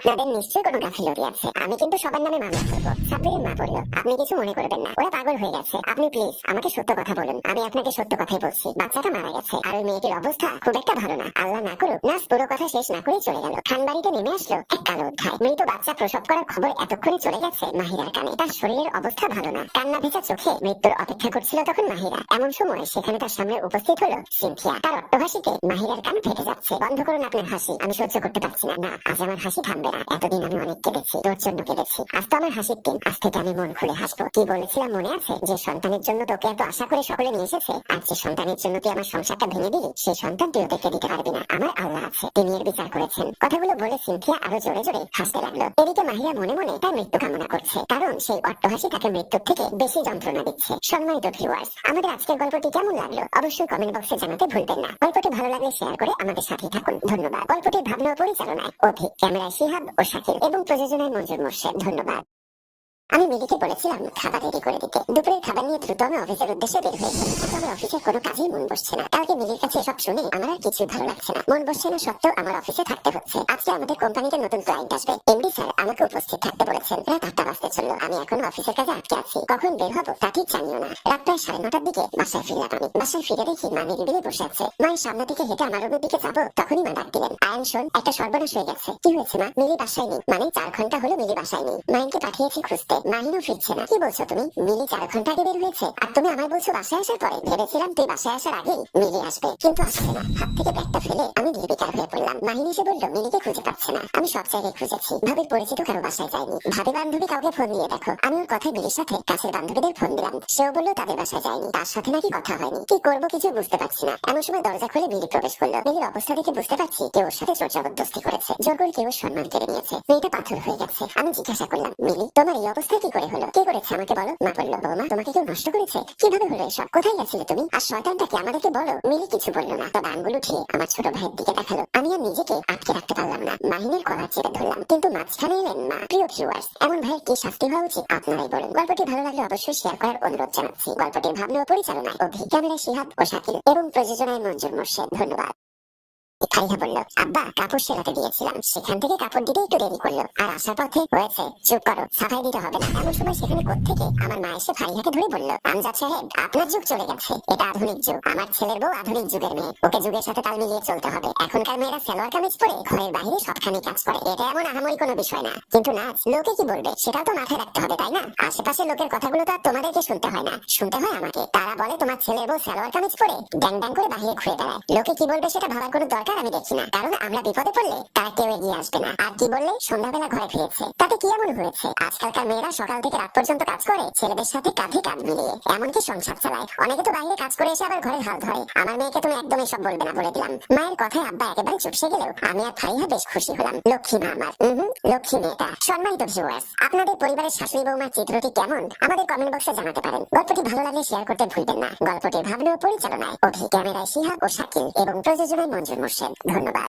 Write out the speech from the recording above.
আপনাদের নিশ্চয়ই কোনো গাফিলতি আছে। আমি কিন্তু সবার নামে মামলা করব। সাব্বিরের মা বলল, আপনি কিছু মনে করবেন না। ওরা পাগল হয়ে গেছে। আপনি প্লিজ আমাকে সত্য কথা বলুন। আমি আপনাকে সত্য কথাই বলছি। বাচ্চাটা মারা গেছে। আর ওই মেয়েটির অবস্থা খুব একটা ভালো না। আল্লাহ না করুক, নার্স পুরো কথা শেষ না করে চলে গেল। খানবাড়িতে নেমে আসলো এক কালো অধ্যায়। মৃত বাচ্চা প্রসব করার খবর এতক্ষণে চলে গেছে মাহিরার কানে। তার শরীরের অবস্থা ভালো না। কান্না ভেজা চোখে মৃত্যুর অপেক্ষা করছিল তখন মাহিরা। এমন সময় সেখানে তার সামনে উপস্থিত হলো সিনথিয়া। তার অট্টহাসিতে মাহিরার কান ফেটে যাচ্ছে। বন্ধ করুন আপনার হাসি। আমি সহ্য করতে পারছি না। না, আজ আমার হাসি থামবে না এতদিন আমি অনেক কেঁদেছি তোর জন্য কেঁদেছি। আজ তো আমার হাসির দিন। আজ থেকে আমি মন খুলে হাসবো। কি বলেছিলাম মনে আছে? যে সন্তানের জন্য তোকে এত আশা করে সকলে নিয়ে এসেছে যে সন্তানের জন্য তুই আমার সংসারটা ভেঙে দিলি, সেই সন্তান তুই ওদেরকে দিতে পারবি না। আমার আল্লাহ আছে, তিনি এর বিচার করেছেন। কথাগুলো বলে সিনথিয়া আরও জোরে জোরে হাসতে লাগল। এদিকে মনে মনে তার মৃত্যু কামনা করছে, কারণ সেই অট্টহাসি তাকে মৃত্যুর থেকে বেশি যন্ত্রণা দিচ্ছে। সম্মানিত ভিউয়ার্স আমাদের আজকের গল্পটি কেমন লাগল? অবশ্যই কমেন্ট বক্সে জানাতে ভুলবেন না। গল্পটি ভালো লাগলে শেয়ার করে আমাদের সাথে থাকুন। ধন্যবাদ। গল্পটির ভাবনা পরিচালনায় অভিক ক্যামেরায় শিহাব ও শাকিল এবং প্রযোজনায় মঞ্জুর মোর্শেদ ধন্যবাদ। আমি মিলিকে বলেছিলাম, খাবার রেডি করে দিতে। দুপুরের খাবার নিয়ে দ্রুত আমি অফিসের উদ্দেশ্যে বের হয়েছি কিন্তু আমার অফিসের কোনো কাজেই মন বসছে না। কালকে মিলির কাছে এসব শুনে আমার আর কিছুই ভালো লাগছে না। মন বসছে না সত্ত্বেও আমার অফিসে থাকতে হচ্ছে। আজকে আমাদের কোম্পানিতে নতুন ক্লায়েন্ট আসবে। এমডি স্যার আমাকে উপস্থিত থাকতে বলেছেন। রাত আটটা বাজতে চলল। আমি এখনও অফিসের কাজে আটকে আছি। কখন বের হব তা ঠিক জানিও না। রাত প্রায় সাড়ে নটার দিকে বাসায় ফিরলাম আমি। বাসায় ফিরে দেখি মা নিরিবিলি বসে আছে। মায়ের সামনে দিকে হেঁটে আমার রুমের দিকে যাব, তখনই মা ডাক দিলেন, আয়ন, শোন, একটা সর্বনাশ হয়ে গেছে। কি হয়েছে মা? মিলি বাসায় নেই। মানে চার ঘণ্টা হলো মিলি বাসায় নেই। মাইনকে পাঠিয়েছি খুঁজতে। মাহিনও ফিরছে না। কি বলছো তুমি? মিলি চার ঘণ্টা আগে বের হয়েছে। আর তুমি আমায় বলছো বাসায় আসার পরে। ভেবেছিলাম তুই বাসায় আসার আগেই মিলি আসবে। কিন্তু আসছে না। হাত থেকে ব্যাগটা ফেলে আমি নির্বিকার হয়ে পড়লাম। মাহিনী এসে বলল, মিলিকে খুঁজে পাচ্ছে না। আমি সব জায়গায় খুঁজেছি। ভাবির পরিচিত কারও বাসায় যায়নি। ভাবি বান্ধবী কাউকে ফোন দিয়ে দেখো। আমি ওর কথায় মিলির সাথে কাছের বান্ধবীদের ফোন দিলাম। সেও বলল, তাদের বাসায় যায়নি। তার সাথে নাকি কথা হয়নি। কি করব কিছু বুঝতে পারছি না। এমন সময় দরজা খুলে মিলি প্রবেশ করল। মিলির অবস্থা দেখে বুঝতে পারছি কেউ ওর সাথে জবরদস্তি করেছে। জোর করে কেউ সম্মান কেড়ে নিয়েছে। মেয়েটা পাথর হয়ে গেছে। আমি জিজ্ঞাসা করলাম, মিলি, তোমার এই অবস্থা কি করে হলো? কি করেছে আমাকে বলো? মা বলল, বৌমা, তোমাকে কেউ নষ্ট করেছে? কীভাবে হলো এসব? কোথায় গেছিলে তুমি? আর শয়তানটা কি আমাদেরকে বলো, মিলি কিছু বলল না। তবে আঙ্গুল উঠিয়ে আমার ছোট ভাইয়ের দিকে দেখাল। আমি আর নিজেকে আটকে রাখতে পারলাম না। মাহিনের কলার চেপে ধরলাম। কিন্তু মাঝখানে এলেন মা। প্রিয় ভিউয়ার্স এমন ভাইয়ের কি শাস্তি হওয়া উচিত? আপনারাই বলুন। গল্পটি ভালো লাগলে অবশ্যই শেয়ার করার অনুরোধ জানাচ্ছি। গল্পটির ভাবনা ও পরিচালনায় অভি ক্যামেরা শিহাব ও শাকিল এবং প্রযোজনায় মঞ্জুর মোর্শেদ। ধন্যবাদ। খালিহা বলল, আব্বা, কাপড় সেলাতে দিয়েছিলাম সেখান থেকে কাপড় দিতে একটু দেরি করল। আর আসার পথে হয়েছে। চুপ করো, সাফাই দিতে হবে না। এমন সময় সেখানে কোত্থেকে আমার মা এসে ফারিহাকে ধরে বলল, আমজাদ সাহেব, আপনার যুগ চলে গেছে। এটা আধুনিক যুগ। আমার ছেলের বউ আধুনিক যুগের মেয়ে। ওকে যুগের সাথে তাল মিলিয়ে চলতে হবে। এখনকার মেয়েরা সালোয়ার কামিজ পরে ঘরের বাইরে সবখানে কাজ করে। এটা এমন আহামরি কোনো বিষয় না। কিন্তু না লোকে কি বলবে? সেটাও তো মাথায় রাখতে হবে, তাই না? আশেপাশের লোকের কথাগুলো তো আর তোমাদেরকে শুনতে হয় না। শুনতে হয় আমাকে। তারা বলে, তোমার ছেলের বউ সালোয়ার কামিজ পরে ড্যাং ড্যাং করে বাহিরে ঘুরে বেড়ায়। লোকে কি বলবে সেটা ভাবার কোনো দরকার আমি দেখি না। কারণ আমরা বিপদে পড়লে তারা কেউ এগিয়ে আসবে না। আর কি বললে, সন্ধ্যাবেলা ঘরে ফিরেছে। তাতে কি এমন হয়েছে? আজকালকার মেয়েরা সকাল থেকে রাত পর্যন্ত কাজ করে, ছেলেদের সাথে কাঁধে কাঁধ মিলিয়ে। এমনকি সংসার চালায়। অনেকে তো বাইরে কাজ করে এসে আবার ঘরে হাল ধরে। আমার মেয়েকে তুমি একদম এসব বলবে না বলে দিলাম। মায়ের কথায় আব্বা একেবারে চুপসে গেলেও আমি আর ফারিহা বেশ খুশি হলাম। লক্ষ্মী মা আমার। হুম, লক্ষ্মী মেয়েটা। সম্মানিত ভিউয়ার্স আপনাদের পরিবারের শাশুড়ি বৌমার চিত্রটি কেমন? আমাদের কমেন্ট বক্সে জানাতে পারেন। গল্পটি ভালো লাগলে শেয়ার করতে ভুলবেন না। গল্পটির ভাবনা ও পরিচালনায় অভি ক্যামেরায় শিহাব ও শাকিল এবং প্রযোজনায় মঞ্জুর মোর্শেদ। ধন্যবাদ